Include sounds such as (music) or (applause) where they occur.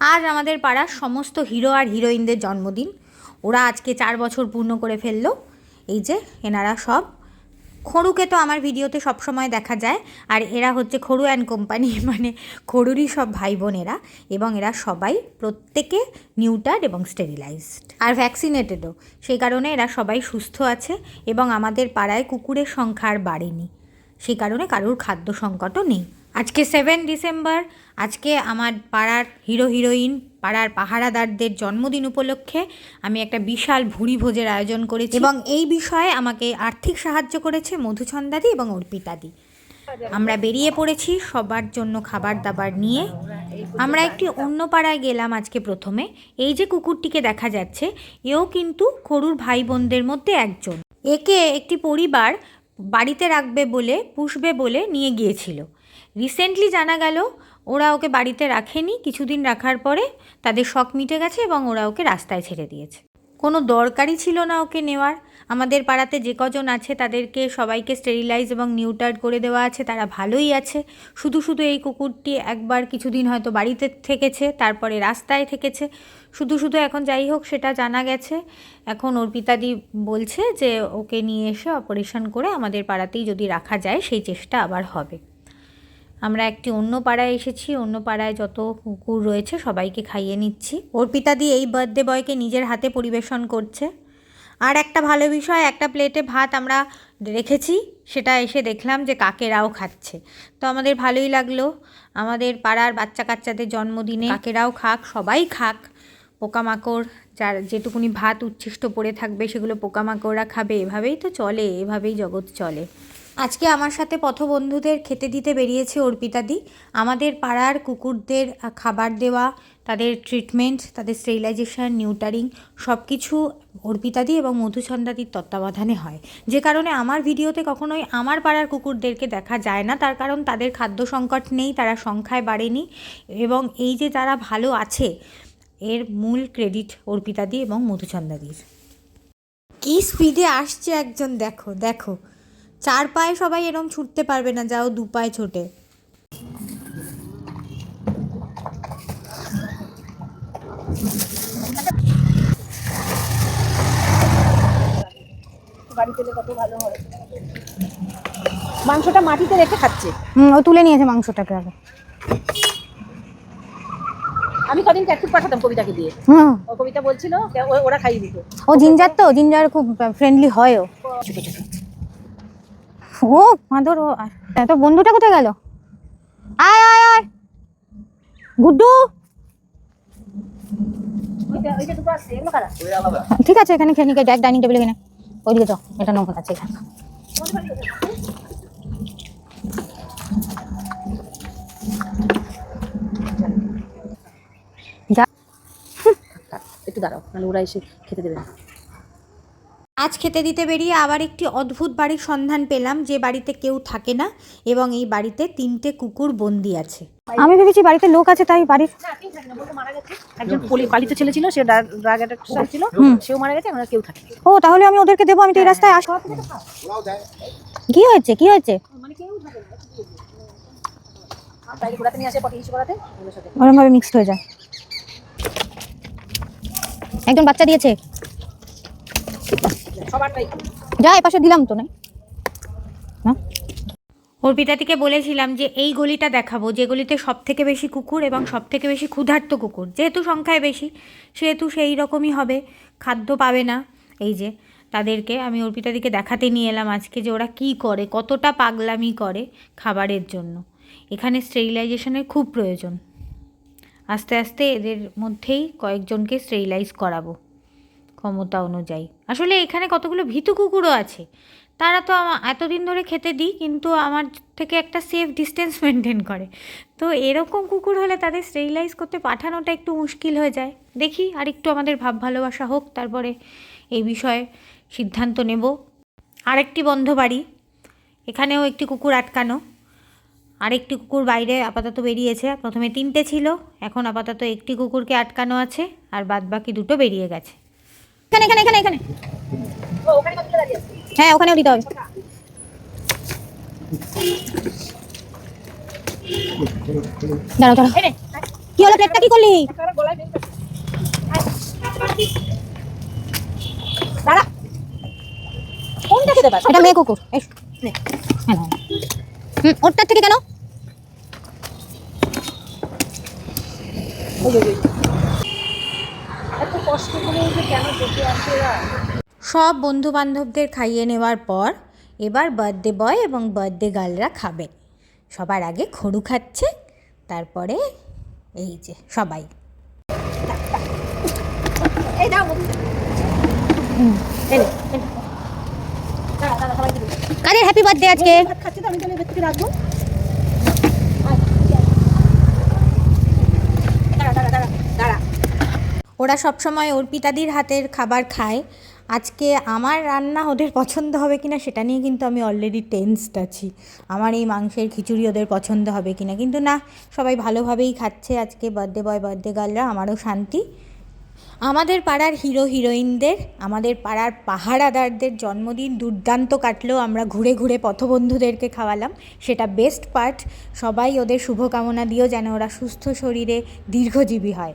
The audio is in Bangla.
আজ আমাদের পাড়ার সমস্ত হিরো আর হিরোইনদের জন্মদিন। ওরা আজকে চার বছর পূর্ণ করে ফেলল। এই যে, এনারা সব। খড়ুকে তো আমার ভিডিওতে সবসময় দেখা যায়। আর এরা হচ্ছে খড়ু অ্যান্ড কোম্পানি (laughs) মানে খড়ুরই সব ভাই বোনেরা এবং এরা সবাই প্রত্যেকে নিউটার্ড এবং স্টেরিলাইজড। আর ভ্যাকসিনেটেডও সেই কারণে এরা সবাই সুস্থ আছে এবং আমাদের পাড়ায় কুকুরের সংখ্যা আর বাড়েনি। সেই কারণে কারোর খাদ্য সংকটও নেই। আজকে সেভেন ডিসেম্বর আজকে আমার পাড়ার হিরো হিরোইন পাড়ার পাহারাদারদের জন্মদিন উপলক্ষে আমি একটা বিশাল ভুরি ভোজের আয়োজন করেছি। এবং এই বিষয়ে আমাকে আর্থিক সাহায্য করেছে মধুছন্দাদি এবং অর্পিতাদি। আমরা বেরিয়ে পড়েছি সবার জন্য খাবার দাবার নিয়ে। আমরা একটি অন্য পাড়ায় গেলাম আজকে প্রথমে। এই যে কুকুরটিকে দেখা যাচ্ছে এও কিন্তু খরুর ভাই বোনদের মধ্যে একজন। একে একটি পরিবার বাড়িতে রাখবে বলে পুষবে বলে নিয়ে গিয়েছিল। রিসেন্টলি জানা গেল, ওরা ওকে বাড়িতে রাখেনি। কিছুদিন রাখার পরে তাদের শখ মিটে গেছে এবং ওরা ওকে রাস্তায় ছেড়ে দিয়েছে। কোনো দরকারই ছিল না ওকে নেওয়ার। আমাদের পাড়াতে যে কজন আছে তাদেরকে সবাইকে স্টেরিলাইজ এবং নিউটার্ড করে দেওয়া আছে, তারা ভালোই আছে। শুধু শুধু এই কুকুরটি একবার কিছুদিন হয়তো বাড়িতে থেকেছে, তারপরে রাস্তায় থেকেছে। শুধু শুধু এখন যাই হোক, সেটা জানা গেছে। এখন অর্পিতাদি বলছে যে ওকে নিয়ে এসে অপারেশন করে আমাদের পাড়াতেই যদি রাখা যায়, সেই চেষ্টা আবার হবে। আমরা একটি অন্য পাড়ায় এসেছি, অন্য পাড়ায় যত কুকুর রয়েছে সবাইকে খাইয়ে নিচ্ছি। অর্পিতাদি এই বার্থডে বয়কে নিজের হাতে পরিবেশন করছে। আর একটা ভালো বিষয়, একটা প্লেটে ভাত আমরা রেখেছি, সেটা এসে দেখলাম যে কাকেরাও খাচ্ছে। তো আমাদের ভালোই লাগল। আমাদের পাড়ার বাচ্চা কাচ্চাদের জন্মদিনে কাকেরাও খাক, সবাই খাক। পোকামাকড়, যার যেটুকুনি ভাত উচ্ছিষ্ট পড়ে থাকবে, সেগুলো পোকামাকড়রা খাবে। এভাবেই তো চলে, এভাবেই জগৎ চলে। আজকে আমার সাথে পথবন্ধুদের খেতে দিতে বেরিয়েছে অর্পিতাদি আমাদের পাড়ার কুকুরদের খাবার দেওয়া, তাদের ট্রিটমেন্ট তাদের স্টেরিলাইজেশন নিউটারিং সব কিছু অর্পিতাদি এবং মধুচন্দাদির তত্ত্বাবধানে হয়। যে কারণে আমার ভিডিওতে কখনোই আমার পাড়ার কুকুরদেরকে দেখা যায় না। তার কারণ তাদের খাদ্য সংকট নেই, তারা সংখ্যায় বাড়েনি এবং এই যে তারা ভালো আছে, এর মূল ক্রেডিট অর্পিতাদি এবং মধুচন্দাদির কি স্পিডে আসছে একজন? দেখো দেখো। চার পায়ে সবাই এরম ছুটতে পারবে না যাও দু পায়ে ছোটে। হয়। মাংসটা মাটিতে রেখে খাচ্ছে। হুম ও তুলে নিয়েছে মাংসটাকে আগে। আমি কদিন ক্যাটফুড পাঠাতাম কবিতাকে দিয়ে। হুম। ও কবিতা বলছিল ওরা খাইয়ে দিত। ও জিঞ্জার তো জিঞ্জার খুব ফ্রেন্ডলি হয় ও। ও মাদর ও আর তো বন্ধুটা কোথায় গেল? আয় আয় আয়। গুড্ডু। ঠিক আছে এখানে খেয়ে নিকে ডাইনিং টেবিল এখানে ওইদিকে তো এটা নোংরা আছে এখানে। একটু দাঁড়াও নাহলে ওরা এসে খেতে দেবে না। আজ খেতে দিতে বেরিয়ে আবার একটি অদ্ভুত বাড়ির সন্ধান পেলাম যে বাড়িতে কেউ থাকে না এবং এই বাড়িতে তিনটে কুকুর বন্দি আছে। আমি ভেবেছি বাড়িতে লোক আছে তাই বাড়ির একজন পলি পালিত ছেলে ছিল সে ড্রাগ অ্যাডিক্ট ছিল সেও মারা গেছে আমরা কেউ থাকে ও তাহলে আমি ওদেরকে দেবো আমি তো এই রাস্তায় আস কি হয়েছে কি হয়েছে? মানে মিক্সড হয়ে যায়। একজন বাচ্চা দিয়েছে। যা এ পাশে দিলাম তো না? না অর্পিতাদিকে বলেছিলাম যে এই গলিটা দেখাবো যে গলিতে সব থেকে বেশি কুকুর এবং সব থেকে বেশি ক্ষুধার্ত কুকুর। যেহেতু সংখ্যায় বেশি সেহেতু সেই রকমই হবে। খাদ্য পাবে না। এই যে তাদেরকে আমি অর্পিতাদিকে দেখাতে নিয়ে এলাম আজকে যে ওরা কী করে কতটা পাগলামি করে খাবারের জন্য। এখানে স্টেরিলাইজেশনের খুব প্রয়োজন। আস্তে আস্তে এদের মধ্যেই কয়েকজনকে স্টেরিলাইজ করাবো। ক্ষমতা অনুযায়ী। আসলে এখানে কতগুলো ভীতু কুকুরও আছে। তারা তো এতদিন ধরে খেতে দিই, কিন্তু আমার থেকে একটা সেফ ডিস্টেন্স মেনটেন করে। তো এরকম কুকুর হলে তাদের স্টেরিলাইজ করতে পাঠানোটা একটু মুশকিল হয়ে যায়। দেখি আর একটু আমাদের ভাব ভালোবাসা হোক, তারপরে এই বিষয়ে সিদ্ধান্ত নেব। আরেকটি বন্ধ বাড়ি এখানেও একটি কুকুর আটকানো। আরেকটি কুকুর বাইরে আপাতত বেরিয়েছে। প্রথমে তিনটে ছিল, এখন আপাতত একটি কুকুরকে আটকানো আছে, আর বাদ বাকি দুটো বেরিয়ে গেছে। এখানে এখানে এখানে এখানে। হ্যাঁ ওখানেও দিতে হবে। দাঁড়াও দাঁড়াও। কি হলো প্লেটটা কি করলি? দাঁড়া। কোনটা খেতে এটা মেয়ে কুকুর। হুম, ওরটার থেকে কেন। এত কষ্ট করে যে কেন দেখে আসে এরা? সব বন্ধু বান্ধবদের খাইয়ে নেওয়ার পর এবার বার্থডে বয় এবং বার্থডে গার্লরা খাবে। সবার আগে খড়ু খাচ্ছে তারপরে এই যে সবাই। কাদের হ্যাপি বার্থডে আজকে? খাচ্ছি তো আমি তাহলে রাখব দাঁড়া দাঁড়া দাঁড়া দাঁড়া ওরা সবসময় অর্পিতাদির হাতের খাবার খায়। আজকে আমার রান্না ওদের পছন্দ হবে কিনা সেটা নিয়ে কিন্তু আমি অলরেডি টেন্সড আছি। আমার এই মাংসের খিচুড়ি ওদের পছন্দ হবে কিনা। কিন্তু না, সবাই ভালোভাবেই খাচ্ছে আজকে বার্থডে বয় বার্থডে গার্লরা আমারও শান্তি। আমাদের পাড়ার হিরো হিরোইনদের আমাদের পাড়ার পাহারাদারদের জন্মদিন দুর্দান্ত কাটলেও আমরা ঘুরে ঘুরে পথবন্ধুদেরকে খাওয়ালাম। সেটা বেস্ট পার্ট সবাই ওদের শুভকামনা দিয়েও যেন ওরা সুস্থ শরীরে দীর্ঘজীবী হয়।